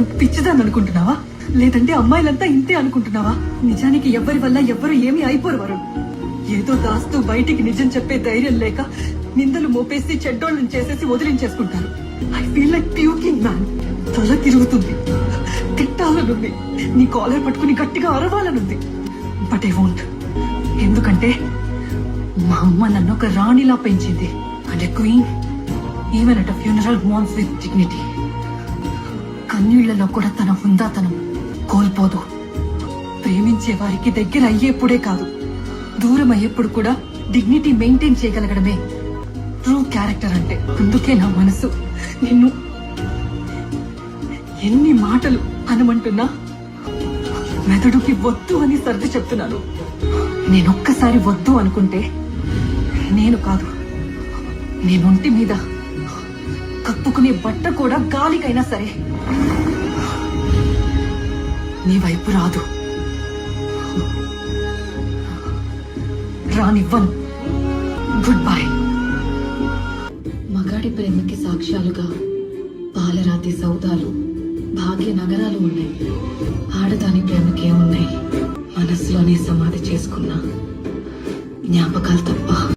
నేను పిచ్చిదాన్ని అనుకుంటున్నావా లేదంటే అమ్మాయిలంతా ఇంతే అనుకుంటున్నావా? నిజానికి ఎవరి వల్ల ఎవ్వరు ఏమీ అయిపోరు వరుణ్. ఏదో దాస్తూ బయటికి నిజం చెప్పే ధైర్యం లేక నిందలు మోపేసి చెడ్డోళ్ళని చేసేసి వదిలించేసుకుంటారు. I feel like puking man తల తిరుగుతుంది. తిట్టాలనుంది. నీ కాలర్ పట్టుకుని గట్టిగా అరవాలనుంది. బట్ ఐ వోంట్ ఎందుకంటే మా అమ్మ నన్ను ఒక రాణిలా పెంచింది. And queen even at funeral mourns with dignity కన్నీళ్ళలో కూడా తన హుందాతనం కోల్పోదు. ప్రేమించే వారికి దగ్గర అయ్యేప్పుడే కాదు దూరం అయ్యేప్పుడు కూడా డిగ్నిటీ మెయింటైన్ చేయగలగడమే ట్రూ క్యారెక్టర్ అంటే. అందుకే నా మనసు నిన్ను ఎన్ని మాటలు అనమంటున్నా మెదడుకి వద్దు అని సర్ది చెప్తున్నాను. నేనొక్కసారి వద్దు అనుకుంటే నేను కాదు నేనొంటి మీద కప్పుకునే బట్ట కూడా గాలికైనా సరే. నీ వైపు రాదు. రానివ్వను. Goodbye. మగాడి ప్రేమకి సాక్ష్యాలుగా పాలరాతి సౌదాలు భాగ్య నగరాలు ఉన్నాయి. ఆడదాని ప్రేమకి ఏమున్నాయి మనసులోనే సమాధి చేసుకున్న జ్ఞాపకాలు తప్ప.